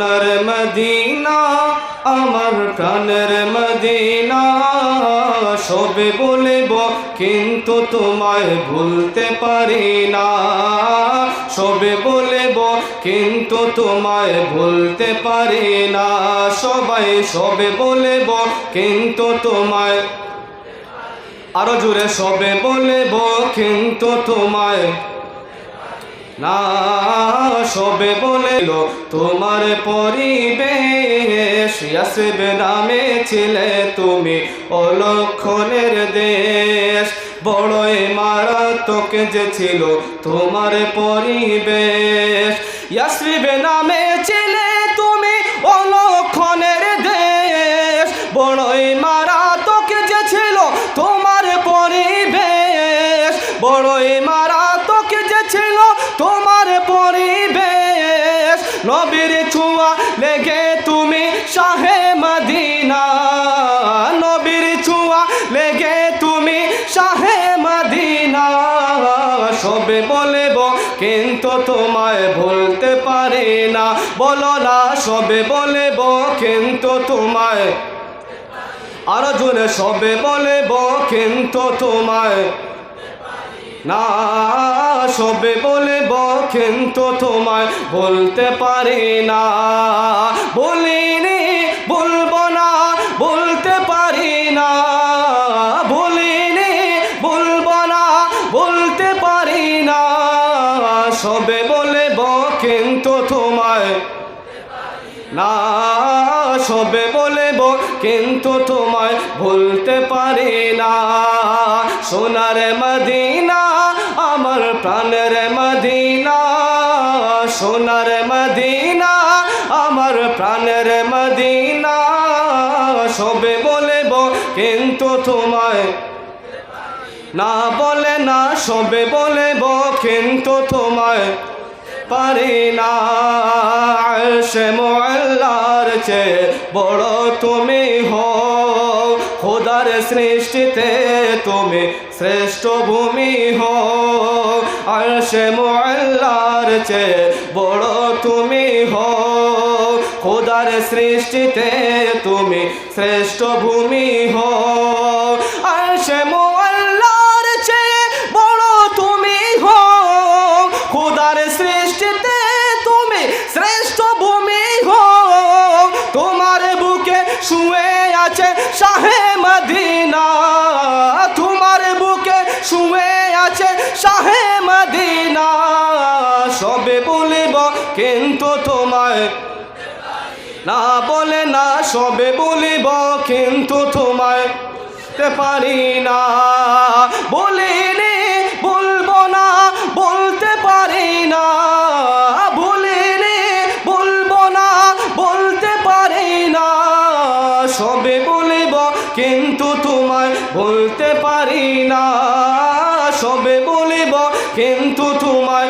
সোনার মদিনা, আমার প্রাণের মদিনা। সবে বলব, কিন্তু তোমায় ভুলতে পারি না। সবে বলব, কিন্তু তোমায় ভুলতে পারি না। সবাই সবে বলব, কিন্তু তোমায় আরও জোরে সবে বলব, কিন্তু তোমায় না, সবে বলিল, তোমার পরিবেশ ইয়াসবে নামে ছিলে তুমি অলক্ষণের দেশ। বড়ই মারাত্মক যে ছিল তোমার পরিবেশ। ইয়াসরিবে নামে ছিলে তুমি অলক্ষণের দেশ। বড়ই মারাত্মক যে ছিল তোমার পরিবেশ। বড়ই মারাত্মক যে ছিল তোমার পরিবেশ। নবীর ছোঁয়া লেগে তুমি শাহে মদিনা। নবীর ছোঁয়া লেগে তুমি শাহে মদিনা। সবে বলব, কিন্তু তোমায় ভুলতে পারি না। বলো না, সবে বলব, কিন্তু তোমায়। আরও জোরে, সবে বলব, কিন্তু তোমায়। না, সবে বলব কিন্তু তোমায়, বলতে পারি না। বলিনি, বলব না, বলতে পারি না। বলিনি, বলব না, বলতে পারি না। সবে বলব কিন্তু তোমায়। না, সবে বলব কিন্তু তোমায় ভুলতে পারি না। সোনার মদিনা প্রাণের মদিনা, সোনার মদিনা, আমার প্রাণের মদিনা। সবে বলব, কিন্তু তোমায় না বলে না, সবে বলব, কিন্তু তোমায় পারি না। সে মোল্লার চেয়ে বড় তুমি খোদার সৃষ্টিতে তুমি শ্রেষ্ঠ ভূমি হো। আর সে মোল্লার চেয়ে বড় তুমি হো। খোদার সৃষ্টিতে তুমি শ্রেষ্ঠ ভূমি হো। আর সে মোল্লার চেয়ে বড় তুমি হো। খোদার সৃষ্টিতে তুমি শ্রেষ্ঠ ভূমি হো। তোমার বুকে শুয়ে আছে শাহে সবে বলিব, কিন্তু তোমায় না বলে না, সবে বলিব, কিন্তু তোমায় পারি না। বলিনি, বলব না, বলতে পারি না। বলিনি, বলব না, বলতে না। সবে বলিব, কিন্তু তোমায় বলতে পারি না। সবে বলিব, কিন্তু তোমায়